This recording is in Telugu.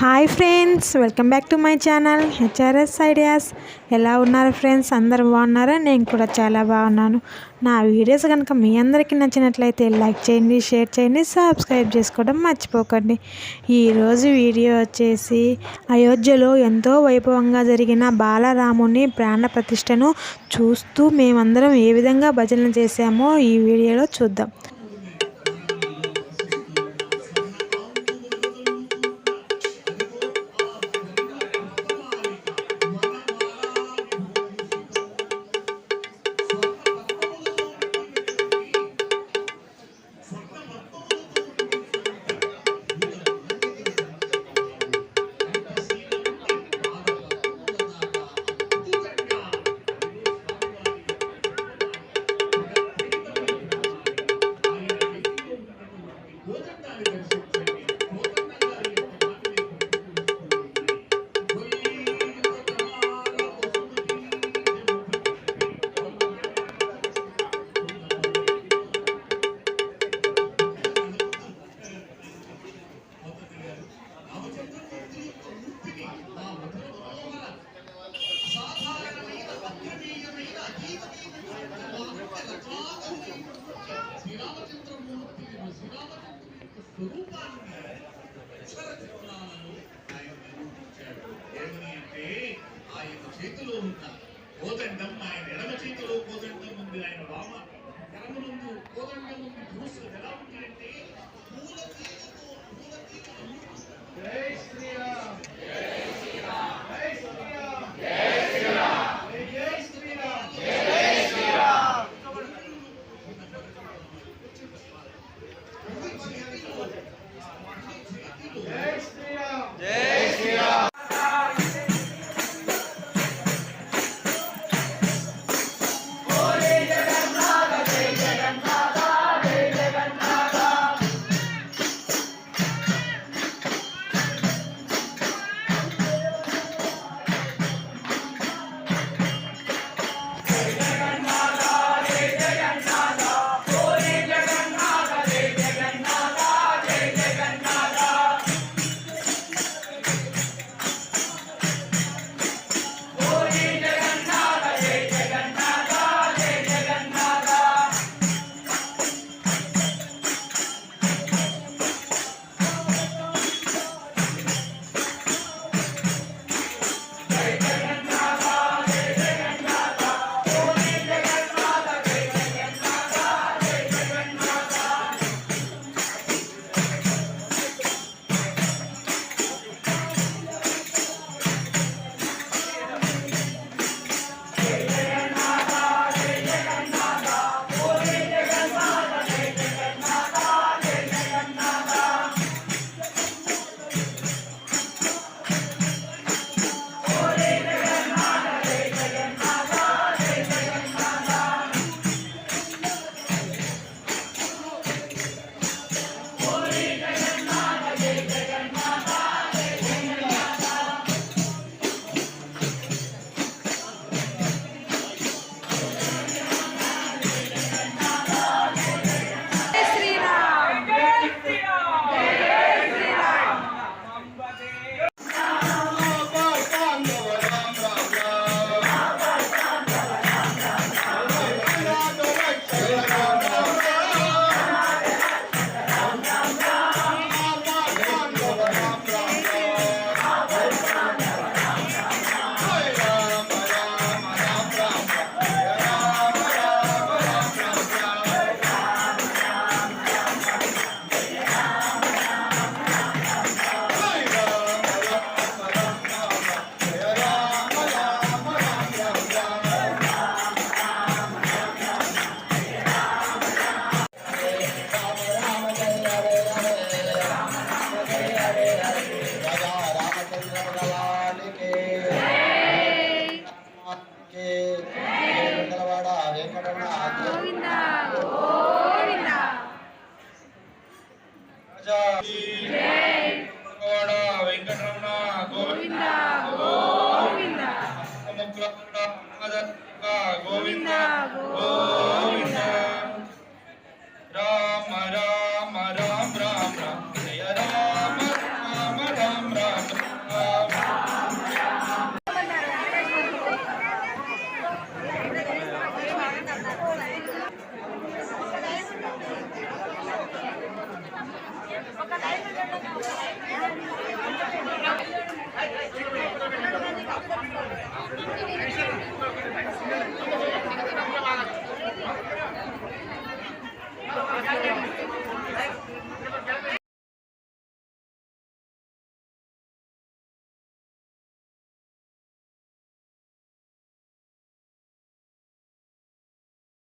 Hi friends welcome back to my channel HRS ideas. ఎలా ఉన్నారు ఫ్రెండ్స్? అందరు బాగున్నారా? నేను కూడా చాలా బాగున్నాను. నా వీడియోస్ కనుక మీ అందరికీ నచ్చినట్లయితే లైక్ చేయండి షేర్ చేయండి సబ్స్క్రైబ్ చేసుకోవడం మర్చిపోకండి. ఈరోజు వీడియో వచ్చేసి అయోధ్యలో ఎంతో వైభవంగా జరిగిన బాలరాముని ప్రాణ ప్రతిష్టను చూస్తూ మేమందరం ఏ విధంగా భజనలు చేశామో ఈ వీడియోలో చూద్దాం. కారణంగా ఆయన నిరూపించాడు ఆయన చేతిలో ఉన్న కోదండం ఆయన చేతిలో కోదండం ఉంది ఆయన వామ ఎడమ నుండి స్వామికి వెంగళవాడ వెంకటరమణ గోవింద